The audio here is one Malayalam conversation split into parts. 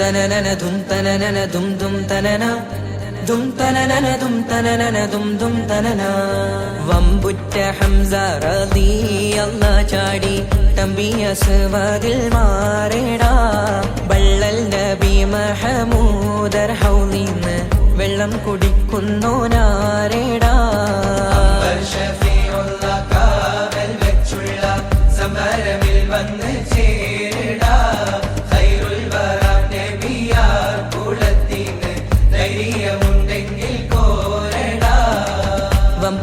തനനന ധും തനനന ധും ധും തനന. ധും തനനന ധും തനനന ധും ധും തനന. വമ്പുറ്റ ഹംസ ചാടി. തമ്പിയസ് വതിൽ മാറേടാ. ബള്ളൽ നബി മഹമൂദർ ഹൗലിന്ന് വെള്ളം കുടിക്കുന്നു നാരേടാ. സമരമിൽ വന്ന് ചേരടാ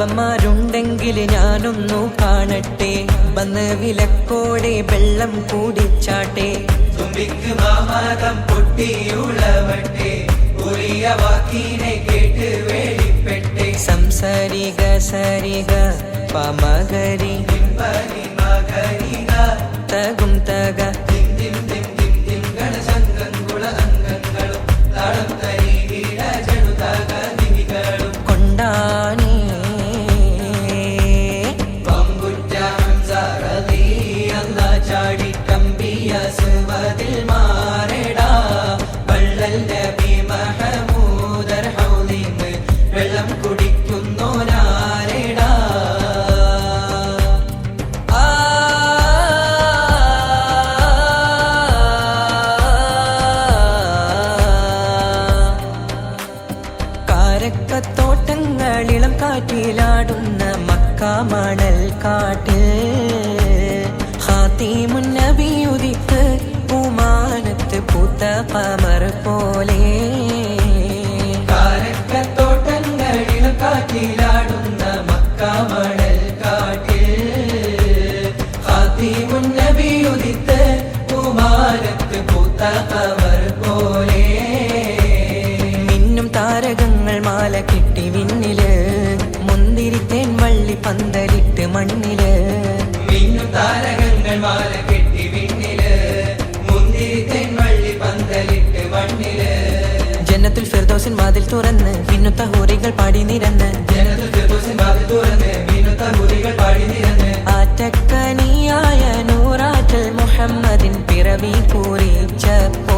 വമ്പന്മാരുണ്ടെങ്കിൽ ഞാനൊന്നു കാണട്ടെ. വന്ന് വിലക്കോടെ വെള്ളം കൂടിച്ചാട്ടെ തുമ്പിക്ക് മാമാകം പൊട്ടിയുളവട്ടെ ഉറിയ വാക്കിനെ കേട്ട് വേളിപ്പെട്ടെ. സംസരിക സരിക പമകരി മക്കാമണൽ കാട്ടിൽ ഹാത്തിമുന്നബിയുദിത്ത് ഉമാനത്ത് പൂത്ത പമർ പോലെ. കാട്ടിൽ ഹാത്തിമുന്നബിയുദിത്ത് പൂമാനത്ത് പൂത്ത പമർ പന്തലിട്ട് മണ്ണിൽ. മിന്നു താരകങ്ങൾ മാല കെട്ടി വിണ്ണിൽ. മുന്തിരി തെൻവള്ളി പന്തലിട്ട് മണ്ണിൽ. ജന്നത്തുൽ ഫിർദൗസിൻ വാതിൽ തുറന്ന് വിന്നുത്ത ഹൂറികൾ പാടി നിരന്ന്. ജന്നത്തുൽ ഫിർദൗസിൻ വാതിൽ തുറന്ന് വിന്നുത്ത ഹൂറികൾ പാടി നിരന്ന്. ആറ്റക്കനിയായ നൂറാറ്റൽ മുഹമ്മദിൻ പിറവി കുറിച്ചപ്പോൾ